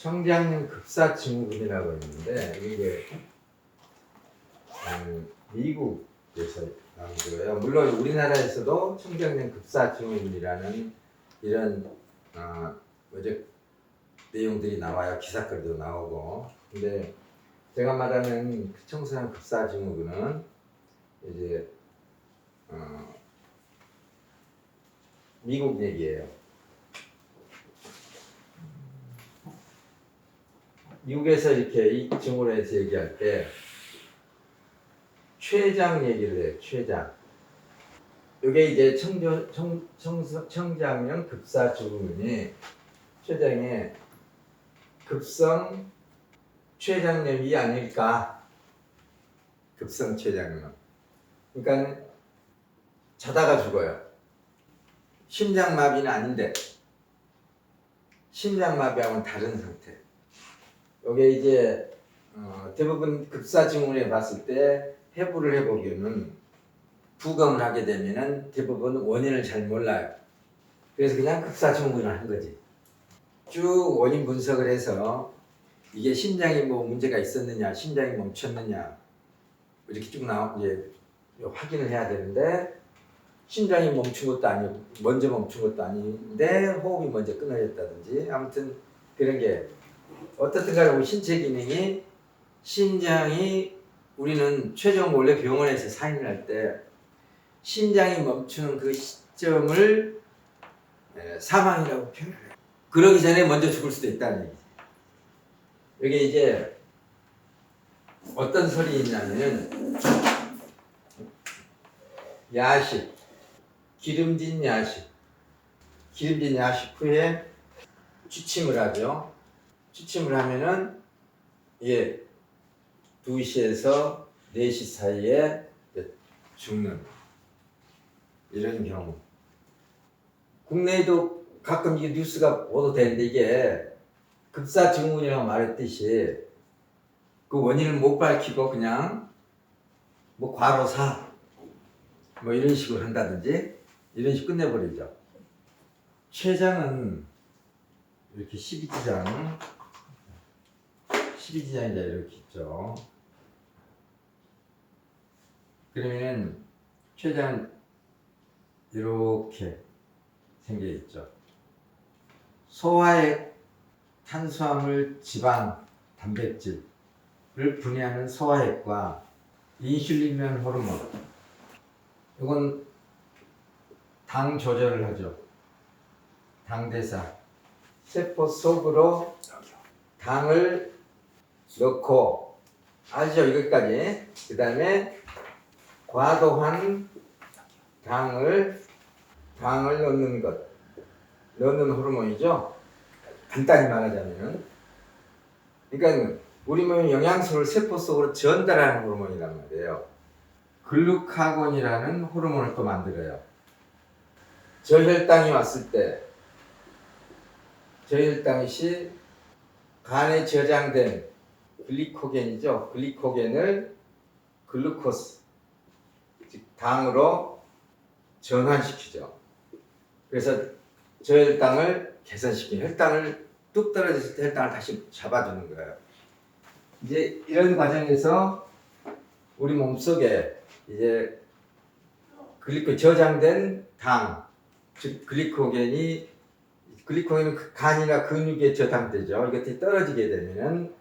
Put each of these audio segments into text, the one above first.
청장년 급사 증후군이라고 있는데 이게 음, 미국에서 나온 거예요. 물론 우리나라에서도 청장년 급사 증후군이라는 이런 어, 뭐죠 내용들이 나와요. 기사글도 나오고. 근데 제가 말하는 그 청소년 급사 증후군은 이제 어, 미국 얘기예요. 미국에서 이렇게 이 해서 얘기할 때 최장 얘기를 해요. 최장. 이게 이제 청조, 청, 청, 청장년 급사 증후군이 최장의 급성 췌장염이 아닐까. 급성 췌장염. 그러니까 자다가 죽어요. 심장마비는 아닌데 심장마비하고는 다른 상태. 이게 이제 어, 대부분 급사 증후에 봤을 때 해부를 해보기는 부검을 하게 되면은 대부분 원인을 잘 몰라요. 그래서 그냥 급사 증후군을 한 거지. 쭉 원인 분석을 해서 이게 심장에 뭐 문제가 있었느냐, 심장이 멈췄느냐 이렇게 쭉 나오 이제 확인을 해야 되는데 심장이 멈춘 것도 아니고 먼저 멈춘 것도 아닌데 호흡이 먼저 끊어졌다든지 아무튼 그런 게 어떻든 간에 우리 신체 기능이 심장이 우리는 최종 원래 병원에서 사인을 할 때 심장이 멈추는 그 시점을 에, 사망이라고 표현해요. 그러기 전에 먼저 죽을 수도 있다는 얘기죠. 이게 이제 어떤 설이 있냐면 야식, 기름진 야식, 기름진 야식 후에 취침을 하죠. 취침을 하면은 이게 2시에서 4시 사이에 죽는 이런 경우. 국내에도 가끔 이게 뉴스가 보도되는데 이게 급사 증후군이라고 말했듯이 그 원인을 못 밝히고 그냥 뭐 과로사 뭐 이런 식으로 한다든지 이런 식으로 끝내버리죠. 췌장은 이렇게 12지 장 12지장이자 이렇게 있죠. 그러면은 췌장은 이렇게 생겨 있죠. 소화액 탄수화물, 지방, 단백질을 분해하는 소화액과 인슐린이라는 호르몬. 이건 당 조절을 하죠. 당대사. 세포 속으로 당을 넣고 아시죠? 이것까지. 그 다음에 과도한 당을 당을 넣는 것. 넣는 호르몬이죠. 간단히 말하자면은 그러니까 우리 몸의 영양소를 세포 속으로 전달하는 호르몬이란 말이에요. 글루카곤이라는 호르몬을 또 만들어요. 저혈당이 왔을 때 저혈당 시 간에 저장된 글리코겐이죠. 글리코겐을 글루코스 즉 당으로 전환시키죠. 그래서 저혈당을 개선시키는 혈당을 뚝 떨어졌을 때 혈당을 다시 잡아주는 거예요. 이제 이런 과정에서 우리 몸 속에 이제 글리코 저장된 당, 즉 글리코겐이 글리코겐은 그 간이나 근육에 저장되죠. 이것들이 떨어지게 되면은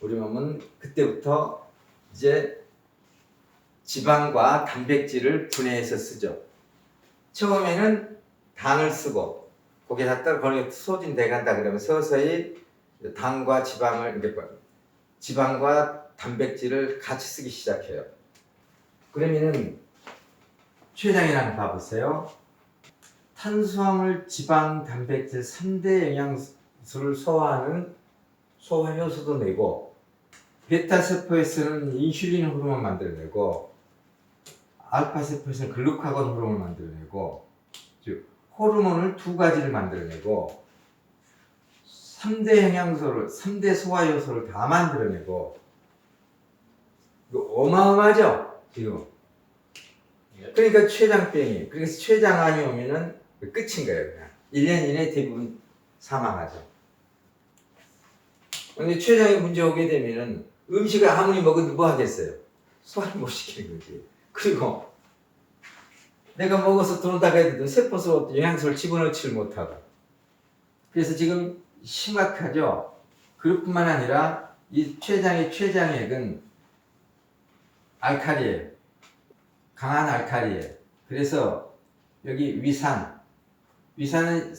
우리 몸은 그때부터 이제 지방과 단백질을 분해해서 쓰죠. 처음에는 당을 쓰고 거기에 다 떨어 거기 소진 돼 간다 그러면 서서히 당과 지방을 이제 뭐 지방과 단백질을 같이 쓰기 시작해요. 그러면은 췌장이라는 거 봐보세요. 탄수화물, 지방, 단백질 3대 영양소를 소화하는 소화 효소도 내고 베타 세포에서는 인슐린 호르몬 만들어내고 알파 세포에서는 글루카곤 호르몬 만들어내고 즉 호르몬을 두 가지를 만들어내고 3대 영양소를 3대 소화 요소를 다 만들어내고 어마어마하죠 지금? 그러니까 췌장병이 그래서 췌장암이 오면은 끝인 거예요 그냥. 1년 이내 대부분 사망하죠. 근데 췌장에 문제 오게 되면은 음식을 아무리 먹어도 뭐 하겠어요? 소화를 못 시키는 거지. 그리고 내가 먹어서 들어온다고 해도 세포서 영양소를 집어넣지를 못하고. 그래서 지금 심각하죠. 그뿐만 아니라 이 췌장의 췌장액은 알칼리예요. 강한 알칼리예요. 그래서 여기 위산, 위산은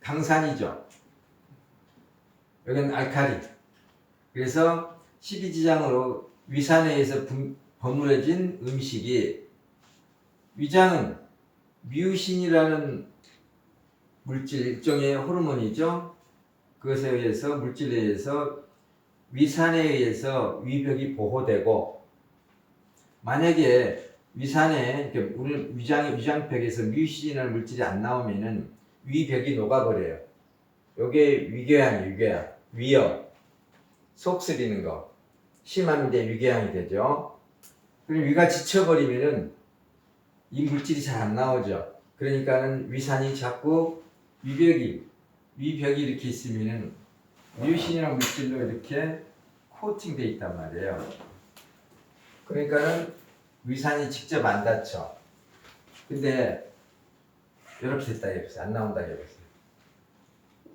강산이죠. 여기는 알칼리. 그래서 십이지장으로 위산에 의해서 분- 버무려진 음식이 위장은 뮤신이라는 물질 일종의 호르몬이죠. 그것에 의해서 물질에 의해서 위산에 의해서 위벽이 보호되고 만약에 위산에 우리 위장 위장벽에서 뮤신이라는 물질이 안 나오면은 위벽이 녹아버려요. 요게 위궤양, 위궤양, 위염, 속 쓰리는 거 이제 위궤양이 되죠. 그리고 위가 지쳐버리면은 이 물질이 잘 안 나오죠. 그러니까는 위산이 자꾸 위벽이 위벽이 이렇게 있으면은 뮤신이라는 물질로 이렇게 코팅돼 있단 말이에요. 그러니까는 위산이 직접 안 닿죠. 근데 이렇게 됐다 이랬어요. 안 나온다 이랬어요.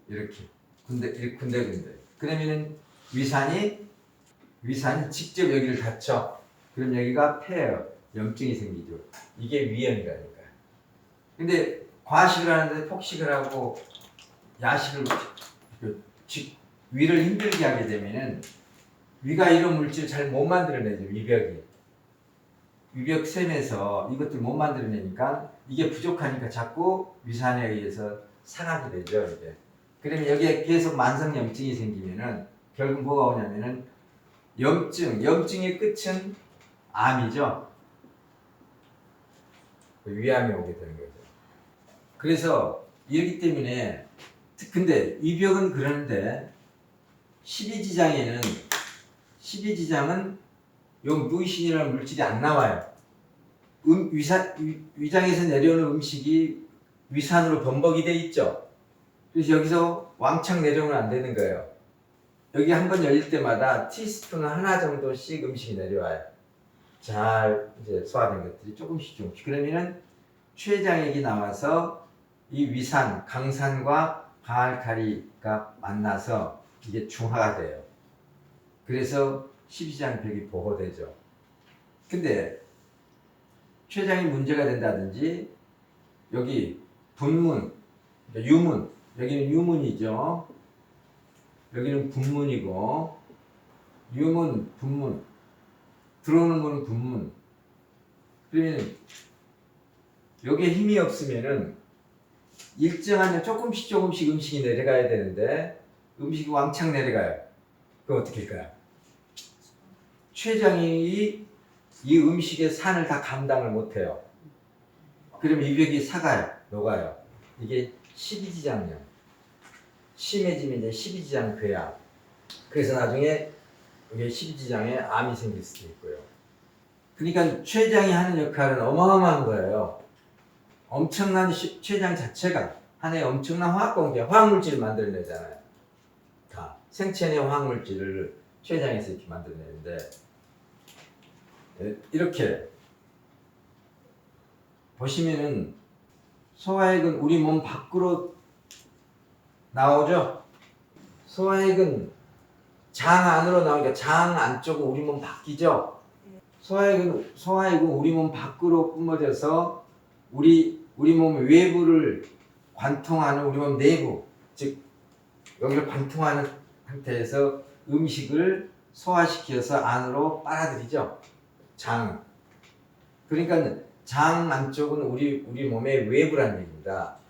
이렇게 군데 군데 군데. 그러면은 위산이 위산이 직접 여기를 닿죠. 그럼 여기가 폐예요. 염증이 생기죠. 이게 위염이라니까. 근데 과식을 하는데 폭식을 하고 야식을 그 직- 위를 힘들게 하게 되면은 위가 이런 물질 잘 못 만들어내죠. 위벽이. 위벽 셈에서 이것들 못 만들어내니까 이게 부족하니까 자꾸 위산에 의해서 상하게 되죠. 이게. 그러면 여기에 계속 만성 염증이 생기면은 결국 뭐가 오냐면은 염증, 염증의 끝은 암이죠. 그 위암이 오게 되는 거죠. 그래서 이렇기 때문에 근데 위벽은 그러는데 12지장에는 12지장은 요 무이신이라는 물질이 안 나와요. 음, 위산, 위, 위장에서 내려오는 음식이 위산으로 범벅이 돼 있죠. 그래서 여기서 왕창 내려오면 안 되는 거예요. 여기 한 번 열릴 때마다 티스푼 하나 정도씩 음식이 내려와요. 잘 이제 소화된 것들이 조금씩 조금씩. 그러면은 췌장액이 나와서 이 위산, 강산과 가알칼리가 만나서 이게 중화가 돼요. 그래서 십이장벽이 보호되죠. 근데 췌장이 문제가 된다든지 여기 분문, 그러니까 유문, 여기는 유문이죠. 여기는 분문이고 유문, 분문 들어오는 거는 분문. 그러면 여기에 힘이 없으면은 일정한 조금씩 조금씩 음식이 내려가야 되는데 음식이 왕창 내려가요. 그럼 어떻게 할까요? 췌장이 이 음식의 산을 다 감당을 못해요. 그러면 이벽이 사가요, 녹아요. 이게 십이지장염. 심해지면 이제 십이지장 괴양. 그래서 나중에 이게 십이지장에 암이 생길 수도 있고요. 그러니까 췌장이 하는 역할은 어마어마한 거예요. 엄청난 시- 췌장 자체가 하나의 엄청난 화학 공개, 화학물질을 만들어내잖아요. 다 생체 내 화학물질을 췌장에서 이렇게 만들어내는데 네, 이렇게 보시면은 소화액은 우리 몸 밖으로 나오죠. 소화액은 장 안으로 나오니까 장 안쪽은 우리 몸 밖이죠. 소화액은 소화액은 우리 몸 밖으로 뿜어져서 우리 우리 몸 외부를 관통하는 우리 몸 내부 즉 여기를 관통하는 상태에서 음식을 소화시켜서 안으로 빨아들이죠. 장. 그러니까 장 안쪽은 우리 우리 몸의 외부란 얘기입니다.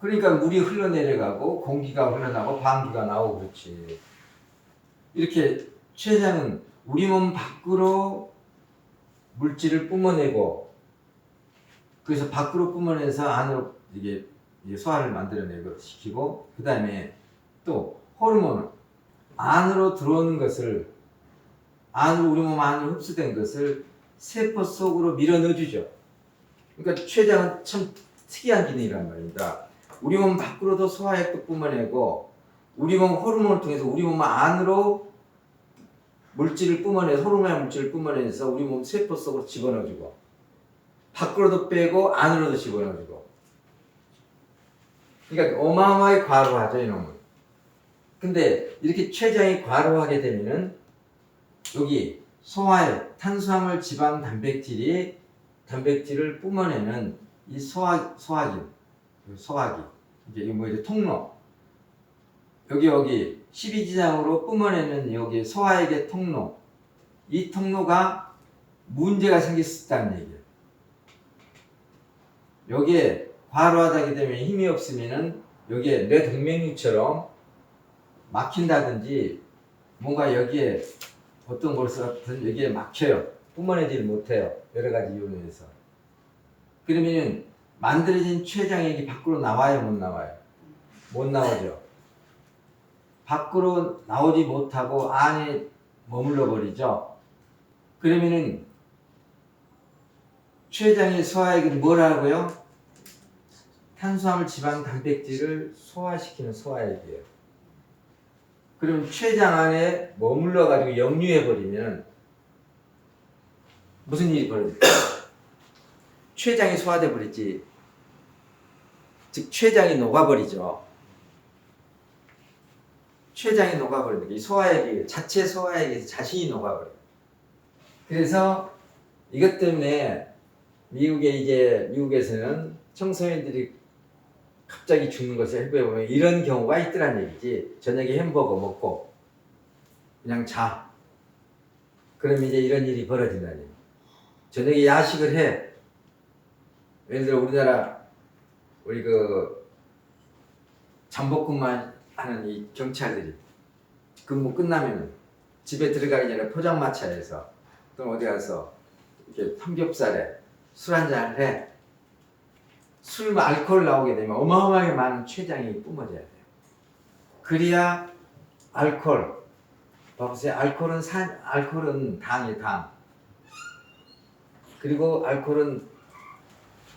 그러니까 물이 흘러내려가고 공기가 흘러나고 방귀가 나오고 그렇지. 이렇게 췌장은 우리 몸 밖으로 물질을 뿜어내고 그래서 밖으로 뿜어내서 안으로 이게 소화를 만들어내고 시키고 그 다음에 또 호르몬 안으로 들어오는 것을 안으로 우리 몸 안으로 흡수된 것을 세포 속으로 밀어 넣어주죠. 그러니까 췌장은 참 특이한 기능이란 말입니다. 우리 몸 밖으로도 소화액도 뿜어내고 우리 몸 호르몬을 통해서 우리 몸 안으로 물질을 뿜어내서 호르몬의 물질을 뿜어내서 우리 몸 세포 속으로 집어넣어주고 밖으로도 빼고 안으로도 집어넣어주고. 그러니까 어마어마하게 과로하죠 이놈은. 근데 이렇게 췌장이 과로하게 되면은 여기 소화에 탄수화물 지방 단백질이 단백질을 뿜어내는 이 소화 소화기 소화기 이제 이게 뭐 이제 통로 여기 여기 12지장으로 뿜어내는 여기 소화액의 통로 이 통로가 문제가 생길 수 있다는 얘기예요. 여기에 과로하다기 때문에 힘이 없으면은 여기에 뇌 동맥류처럼 막힌다든지 뭔가 여기에 어떤 것을 여기에 막혀요. 뿜어내질 못해요. 여러 가지 이유로 인해서. 그러면은 만들어진 췌장액이 밖으로 나와요, 못 나와요? 못 나오죠. 밖으로 나오지 못하고 안에 머물러 버리죠. 그러면은 췌장의 소화액은 뭐라고요? 탄수화물, 지방, 단백질을 소화시키는 소화액이에요. 그러면 췌장 안에 머물러 가지고 역류해 버리면 무슨 일이 벌어질까? 췌장이 소화돼 버리지. 즉 췌장이 녹아버리죠. 췌장이 녹아버리는 게이 소화액이 자체 소화액에서 자신이 녹아버려. 그래서 이것 때문에 미국에 이제 미국에서는 청소년들이 갑자기 죽는 것을 해부해 보면 이런 경우가 있더란 얘기지. 저녁에 햄버거 먹고 그냥 자. 그럼 이제 이런 일이 벌어진다니. 저녁에 야식을 해. 예를 들어 우리나라 우리 그 잠복근만 하는 이 경찰들이 근무 끝나면은 집에 들어가기 전에 포장마차에서 또는 어디 가서 이렇게 삼겹살에 술 한잔을 해. 술, 알코올 나오게 되면 어마어마하게 많은 췌장이 뿜어져야 돼요. 그래야 알코올, 봐보세요. 알코올은 산, 알코올은 당이 당. 그리고 알코올은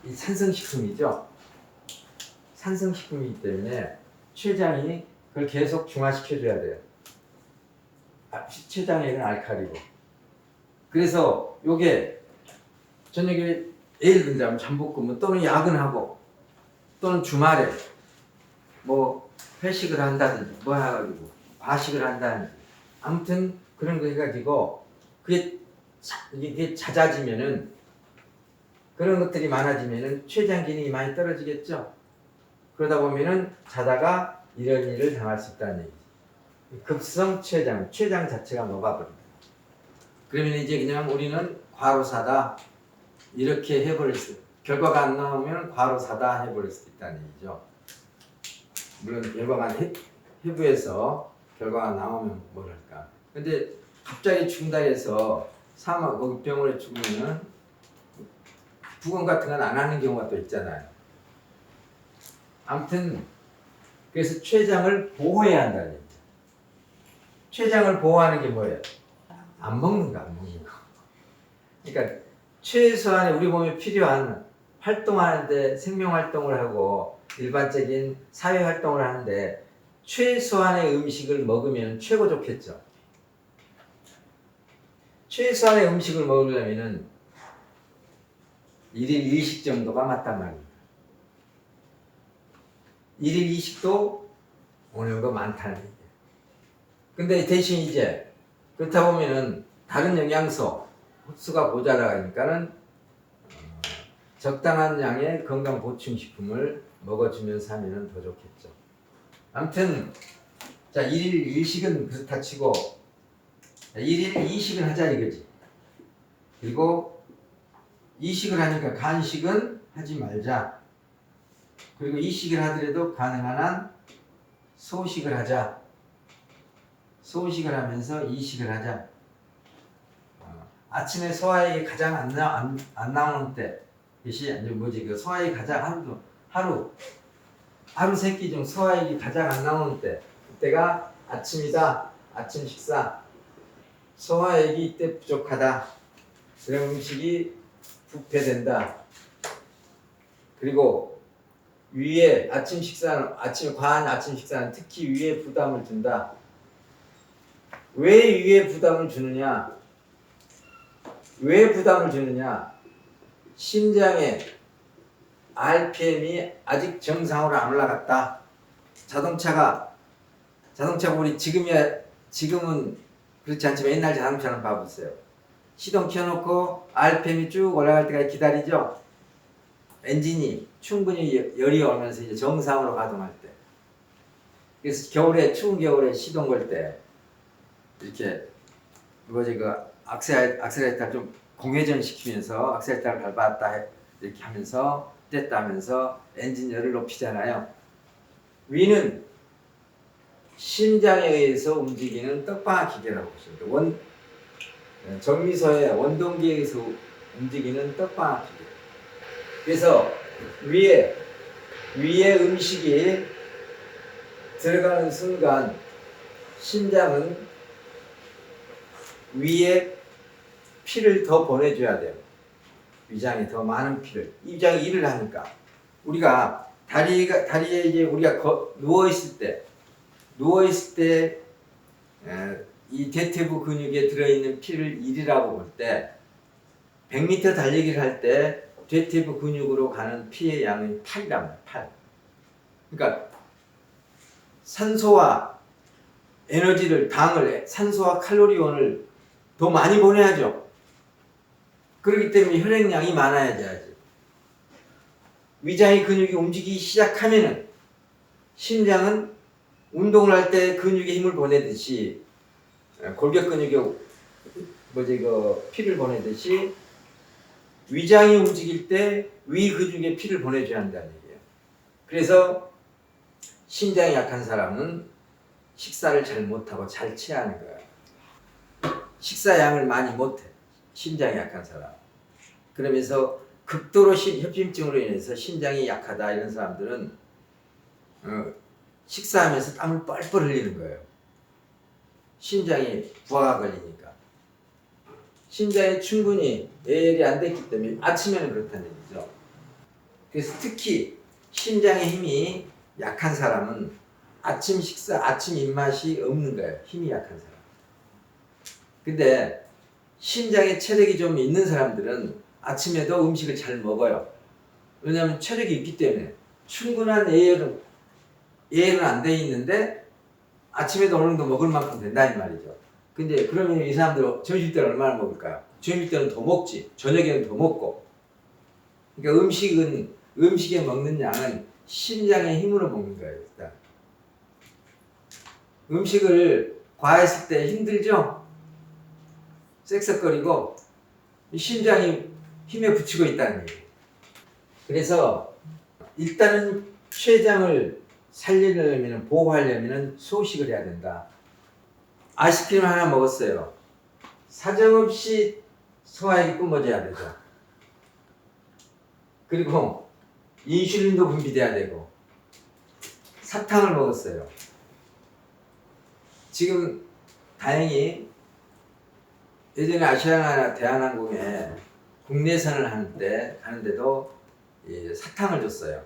이 산성식품이죠. 산성식품이기 때문에 췌장이 그걸 계속 중화시켜줘야 돼요. 아, 췌장에는 알칼리고. 그래서 요게 저녁에 예를 들자면 잠복근무 또는 야근하고 또는 주말에 뭐 회식을 한다든지 뭐 해가지고 과식을 한다든지 아무튼 그런 거 해가지고 그게 자- 이게 잦아지면은 그런 것들이 많아지면은 췌장 기능이 많이 떨어지겠죠. 그러다 보면은 자다가 이런 일을 당할 수 있다는 얘기지. 급성 췌장, 췌장 자체가 녹아버린다. 그러면 이제 그냥 우리는 과로사다 이렇게 해버릴 수, 결과가 안 나오면 과로사다 해버릴 수 있다는 얘기죠. 물론 결과가 해, 해부해서 결과가 나오면 뭐랄까. 근데 갑자기 죽는다 해서 사망, 거기 병원에 죽으면은 부검 같은 건 안 하는 경우가 또 있잖아요. 아무튼 그래서 췌장을 보호해야 한다는 얘기죠. 췌장을 보호하는 게 뭐예요? 안 먹는 거, 안 먹는 거. 그러니까 최소한의 우리 몸에 필요한 활동하는데 생명 활동을 하고 일반적인 사회 활동을 하는데 최소한의 음식을 먹으면 최고 좋겠죠. 최소한의 음식을 먹으려면은 일일 2식 정도가 맞단 말입니다. 일일 2식도 어느 정도 많다는 얘기예요. 근데 대신 이제 그렇다 보면은 다른 영양소 흡수가 모자라니까는 어, 적당한 양의 건강 보충 식품을 먹어주면서 하면은 더 좋겠죠. 아무튼 자 일일 일식은 그렇다 치고 일일 이식을 하자 이거지. 그리고 이식을 하니까 간식은 하지 말자. 그리고 이식을 하더라도 가능한 한 소식을 하자. 소식을 하면서 이식을 하자. 어, 아침에 소화액이 가장 안, 나, 안, 안 나오는 때, 이것이 이제 뭐지 그 소화액이 가장 하루 하루 하루 세끼 중 소화액이 가장 안 나오는 때, 그때가 아침이다. 아침 식사. 소화액이 이때 부족하다. 그런 음식이 부패된다. 그리고 위에 아침 식사는 아침 과한 아침 식사는 특히 위에 부담을 준다. 왜 위에 부담을 주느냐? 왜 부담을 주느냐? 심장에 RPM이 아직 정상으로 안 올라갔다. 자동차가 자동차가 우리 지금이야 지금은 그렇지 않지만 옛날 자동차는 봐보세요. 시동 켜놓고 RPM이 쭉 올라갈 때까지 기다리죠. 엔진이 충분히 여- 열이 오면서 이제 정상으로 가동할 때. 그래서 겨울에 추운 겨울에 시동 걸 때 이렇게 뭐지 그 악셀 악셀레이터 좀 공회전 시키면서 악셀레이터를 밟았다 해- 이렇게 하면서 뗐다 하면서 엔진 열을 높이잖아요. 위는 심장에 의해서 움직이는 떡방아 기계라고 보시면. 원 정미소의 원동기에 의해서 움직이는 떡방아 기계. 그래서 위에 위에 음식이 들어가는 순간 심장은 위에 피를 더 보내줘야 돼요. 위장에 더 많은 피를 위장이 일을 하니까 우리가 다리가 다리에 이제 우리가 거, 누워 있을 때 누워 있을 때 이 대퇴부 근육에 들어 있는 피를 일이라고 볼 때 100m 달리기를 할때 대퇴부 근육으로 가는 피의 양은 8이란 말이야. 8. 그러니까 산소와 에너지를 당을 산소와 칼로리원을 더 많이 보내야죠. 그렇기 때문에 혈액량이 많아야지. 위장의 근육이 움직이기 시작하면은 심장은 운동을 할 때 근육에 힘을 보내듯이 어, 골격 근육에 뭐지 그 피를 보내듯이 위장이 움직일 때 위 근육에 피를 보내줘야 한다는 얘기예요. 그래서 심장이 약한 사람은 식사를 잘 못하고 잘 체하는 거예요. 식사 양을 많이 못해. 심장이 약한 사람. 그러면서 극도로 심, 협심증으로 인해서 심장이 약하다 이런 사람들은 어, 식사하면서 땀을 뻘뻘 흘리는 거예요. 심장이 부하가 걸리니까. 심장이 충분히 예열이 안 됐기 때문에 아침에는 그렇다는 얘기죠. 그래서 특히 심장의 힘이 약한 사람은 아침 식사, 아침 입맛이 없는 거예요. 힘이 약한 사람. 근데 심장에 체력이 좀 있는 사람들은 아침에도 음식을 잘 먹어요. 왜냐하면 체력이 있기 때문에 충분한 예열은 예열은 안 돼 있는데 아침에도 어느 정도 먹을 만큼 된다 이 말이죠. 근데 그러면 이 사람들 점심 때는 얼마나 먹을까요? 점심 때는 더 먹지, 저녁에는 더 먹고. 그러니까 음식은 음식에 먹는 양은 심장의 힘으로 먹는 거예요. 일단 음식을 과했을 때 힘들죠. 쌕쌕거리고 이 심장이 힘에 붙이고 있다는 얘기예요. 그래서 일단은 췌장을 살리려면 보호하려면 소식을 해야 된다. 아이스크림 하나 먹었어요. 사정없이 소화액이 뿜어져야 되죠. 그리고 인슐린도 분비돼야 되고 사탕을 먹었어요. 지금 다행히 예전에 아시아나 대한항공에 국내선을 하는데 하는데도 이 사탕을 줬어요.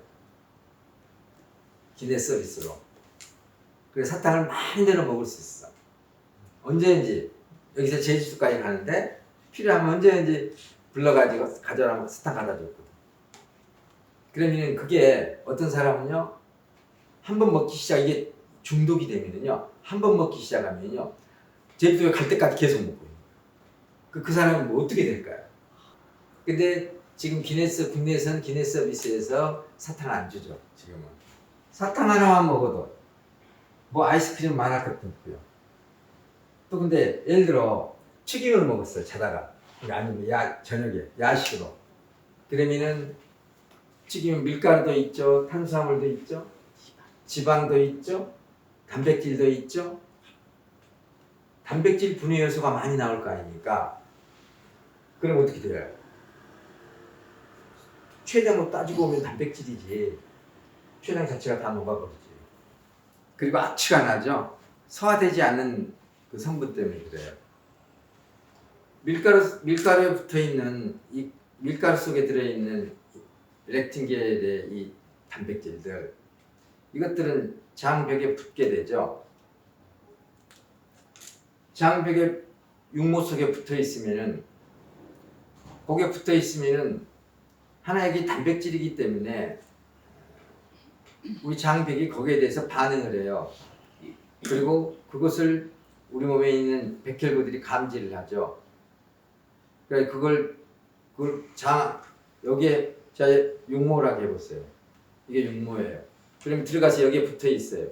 기내 서비스로. 그래서 사탕을 마음대로 먹을 수 있어. 언제든지 여기서 제주도까지 가는데 필요하면 언제든지 불러가지고 가져라면 사탕 갖다 줬거든. 그러면 그게 어떤 사람은요 한 번 먹기 시작 이게 중독이 되면은요 한 번 먹기 시작하면요 제주도에 갈 때까지 계속 먹고 있는. 그, 그 사람은 뭐 어떻게 될까요? 근데 지금 기네스 국내에서는 기내 서비스에서 사탕 안 주죠 지금은 사탕 하나만 먹어도 뭐 아이스크림 말할 것도 없고요 또 근데 예를 들어 튀김을 먹었어요 자다가. 아니면 야 저녁에 야식으로. 그러면은 튀김은 밀가루도 있죠 탄수화물도 있죠 지방도 있죠 단백질도 있죠. 단백질 분해 요소가 많이 나올 거 아닙니까? 그럼 어떻게 돼요? 췌장으로 따지고 보면 단백질이지. 췌장 자체가 다 녹아버리지. 그리고 악취가 나죠. 소화되지 않는 그 성분 때문에 그래요 밀가루 밀가루에 붙어 있는 이 밀가루 속에 들어 있는 렉틴계에 대해 이 단백질들 이것들은 장벽에 붙게 되죠. 장벽에 육모 속에 붙어 있으면은 거기에 붙어 있으면은 하나의 단백질이기 때문에 우리 장벽이 거기에 대해서 반응을 해요. 그리고 그것을 우리 몸에 있는 백혈구들이 감지를 하죠. 그러니까 그걸 그걸 장 여기에 자 육모라고 해보세요. 이게 육모예요. 그럼 들어가서 여기에 붙어 있어요.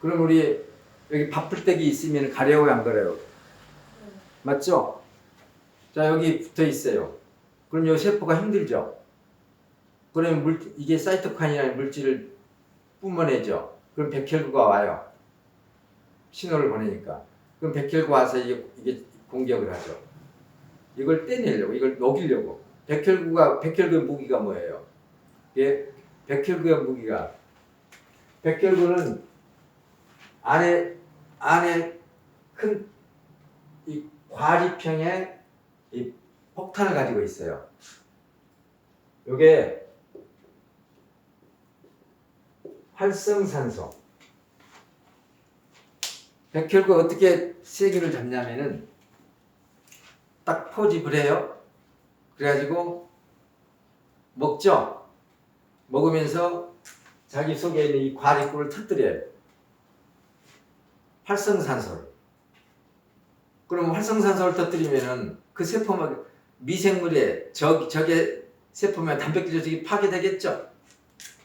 그럼 우리 여기 밥풀떼기 있으면 가려워요 안 가려요? 맞죠? 자 여기 붙어 있어요. 그럼 이 세포가 힘들죠. 그러면 물 이게 사이토카인이라는 물질을 뿜어내죠. 그럼 백혈구가 와요. 신호를 보내니까. 그럼 백혈구 와서 이게, 공격을 하죠. 이걸 떼내려고, 이걸 녹이려고. 백혈구가 백혈구의 무기가 뭐예요? 예, 백혈구의 무기가 백혈구는 안에 안에 큰 이 과립형의 이 폭탄을 가지고 있어요. 요게 활성산소. 백혈구 어떻게 세균을 잡냐면은 딱 포집을 해요. 그래가지고 먹죠. 먹으면서 자기 속에 있는 이 과립구를 터뜨려요. 활성산소를. 그럼 활성산소를 터뜨리면은 그 세포만 미생물에 적 적의 세포면 단백질 조직이 파괴되겠죠.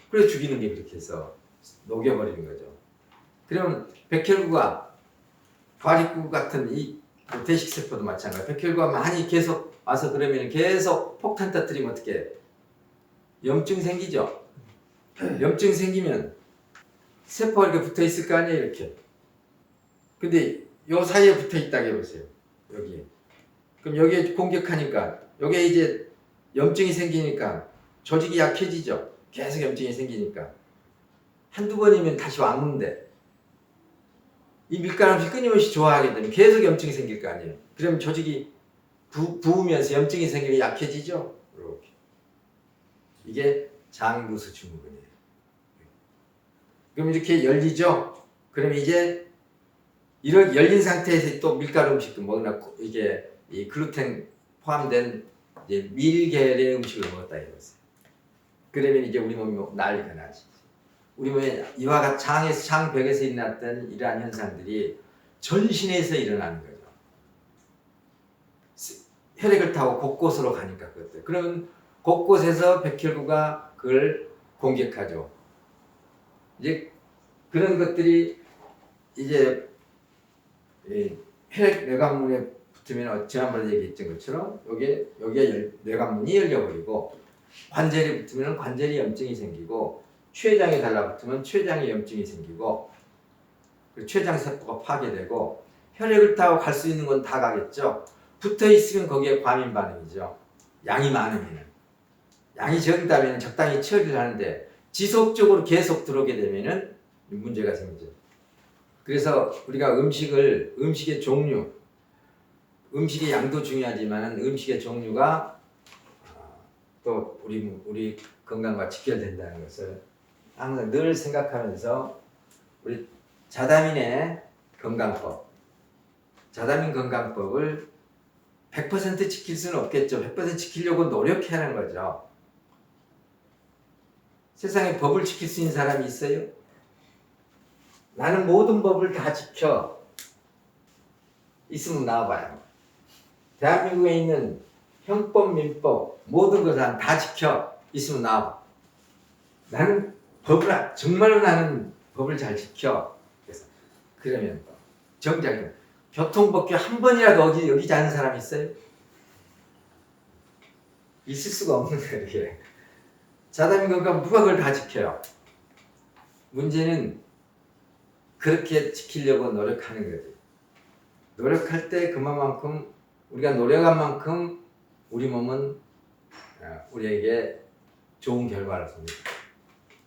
그래서 죽이는 게 그렇게 해서 녹여버리는 거죠. 그러면 백혈구가 과립구 같은 이 대식 세포도 마찬가지. 백혈구가 많이 계속 와서 그러면 계속 폭탄 터뜨리면 어떻게 해? 염증 생기죠. 염증 생기면 세포가 이렇게 붙어 있을 거 아니에요, 이렇게. 근데 요 사이에 붙어 있다고 해보세요. 여기에. 그럼 여기에 공격하니까 여기에 이제 염증이 생기니까 조직이 약해지죠. 계속 염증이 생기니까 한두 번이면 다시 왔는데 이 밀가루 음식 끊임없이 좋아하게 되면 계속 염증이 생길 거 아니에요. 그러면 조직이 부, 부으면서 염증이 생기면 약해지죠. 이렇게 이게 장부수 증후군이에요. 그럼 이렇게 열리죠. 그럼 이제 이런 열린 상태에서 또 밀가루 음식도 먹나 이게 이 글루텐 포함된 밀계의 음식을 먹었다 이거였어요. 그러면 이제 우리 몸이 뭐 난리가 나지. 우리 몸에 이와 같은 장에서 장벽에서 일어났던 이러한 현상들이 전신에서 일어나는 거죠. 혈액을 타고 곳곳으로 가니까 그것들. 그러면 곳곳에서 백혈구가 그걸 공격하죠. 이제 그런 것들이 이제 이 혈액 뇌관문에 붙으면 지난번에 얘기했던 것처럼 여기에 여기에 열- 뇌관문이 열려버리고 관절이 붙으면 관절이 염증이 생기고 췌장에 달라붙으면 췌장에 염증이 생기고 그 췌장 세포가 파괴되고 혈액을 타고 갈 수 있는 건 다 가겠죠. 붙어 있으면 거기에 과민 반응이죠. 양이 많으면 양이 적다면 적당히 처리를 하는데 지속적으로 계속 들어오게 되면은 문제가 생기죠. 그래서 우리가 음식을 음식의 종류 음식의 양도 중요하지만 음식의 종류가 어, 또 우리 우리 건강과 직결된다는 것을 항상 늘 생각하면서 우리 자다민의 건강법 자다민 건강법을 100% 지킬 수는 없겠죠. 100% 지키려고 노력해야 하는 거죠. 세상에 법을 지킬 수 있는 사람이 있어요? 나는 모든 법을 다 지켜. 있으면 나와봐요. 대한민국에 있는 형법, 민법, 모든 것을 다 지켜. 있으면 나와봐. 나는 법을, 안- 정말로 나는 법을 잘 지켜. 그래서, 그러면 정작 교통법규 한 번이라도 어기, 여기지 않은 사람 있어요? 있을 수가 없는 거예요, 이게. 자다민 건강 누가 그걸 다 지켜요? 문제는 그렇게 지키려고 노력하는 거지. 노력할 때 그만큼 우리가 노력한 만큼 우리 몸은 어, 우리에게 좋은 결과를 줍니다.